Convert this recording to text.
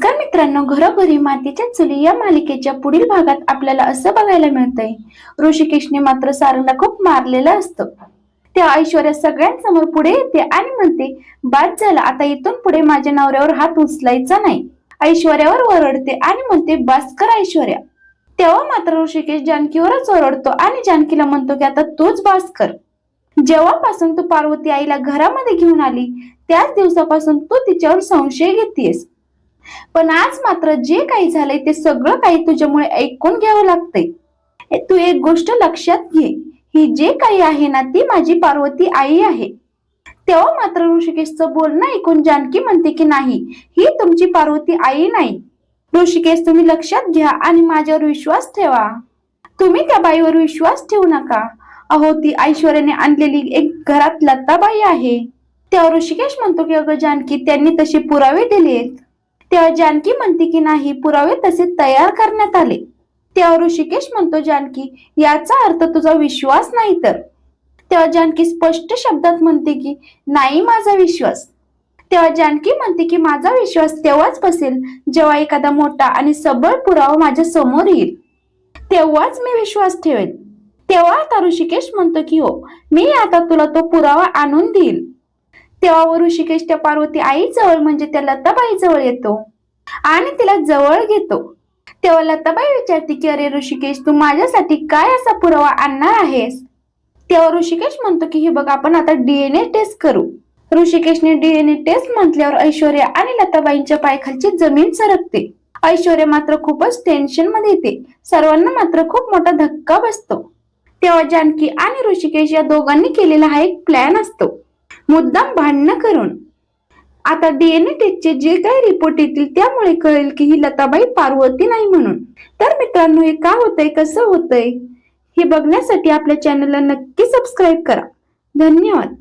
नमस्कार मित्रांनो घरोघरी मातीच्या चुली या मालिकेच्या पुढील भागात आपल्याला असं बघायला मिळतंय. ऋषिकेशने मात्र सारंगला खूप मारलेलं असतं. त्या ऐश्वर्या सगळ्यांसमोर पुढे येते आणि म्हणते बाद झाला आता इथून पुढे माझ्या नवऱ्यावर हात उचलायचा नाही. ऐश्वर्यावर ओरडते आणि म्हणते बास कर ऐश्वर्या. तेव्हा मात्र ऋषिकेश जानकीवरच ओरडतो आणि जानकीला म्हणतो की आता तूच बास कर जेव्हापासून तू पार्वती आईला घरामध्ये घेऊन आली त्याच दिवसापासून तू तिच्यावर संशय घेतेस पण आज मात्र जे काही झालंय ते सगळं काही तुझ्यामुळे ऐकून घ्यावं लागतंय. तू एक गोष्ट लक्षात घे. ही जे काही आहे ना ती माझी पार्वती आई आहे. तेव्हा मात्र ऋषिकेशचं बोलणं ऐकून जानकी म्हणते की नाही ही तुमची पार्वती आई नाही. ऋषिकेश तुम्ही लक्षात घ्या आणि माझ्यावर विश्वास ठेवा. तुम्ही त्या बाईवर विश्वास ठेवू नका. अहो ती ऐश्वर्याने आणलेली एक घरात लताबाई आहे. तेव्हा ऋषिकेश म्हणतो की अगं जानकी त्यांनी तसे पुरावे दिलेत. तेव्हा जानकी म्हणते की नाही पुरावे तसे तयार करण्यात आले. तेव्हा ऋषिकेश म्हणतो जानकी याचा अर्थ तुझा विश्वास नाही तर. तेव्हा जानकी स्पष्ट शब्दात म्हणते की नाही माझा विश्वास. तेव्हा जानकी म्हणते की माझा विश्वास तेव्हाच बसेल जेव्हा एखादा मोठा आणि सबळ पुरावा माझ्यासमोर येईल. तेव्हाच मी विश्वास ठेवेन. तेव्हा आता ऋषिकेश म्हणतो की हो मी आता तुला तो पुरावा आणून देईल. तेव्हा ऋषिकेश त्या पार्वती आई जवळ म्हणजे त्या लताबाई जवळ येतो आणि तिला जवळ घेतो. तेव्हा लताबाई विचारते की अरे ऋषिकेश तू माझ्यासाठी काय असा पुरावा आणणार आहेस? तेव्हा ऋषिकेश म्हणतो की हे बघ आपण आता डीएनए टेस्ट करू. ऋषिकेशने डीएनए टेस्ट म्हटल्यावर ऐश्वर्या आणि लताबाईंच्या पायखालची जमीन सरकते. ऐश्वर्या मात्र खूपच टेन्शनमध्ये येते. सर्वांना मात्र खूप मोठा धक्का बसतो. तेव्हा जानकी आणि ऋषिकेश या दोघांनी केलेला हा एक प्लॅन असतो. मुद्दाम भांडणं करून. आता डीएनए टेस्टचे जे काही रिपोर्ट येतील त्यामुळे कळेल की ही लताबाई पार्वती नाही म्हणून. तर मित्रांनो हे का होतंय कसं होतंय हे बघण्यासाठी आपल्या चॅनलला नक्की सबस्क्राईब करा. धन्यवाद.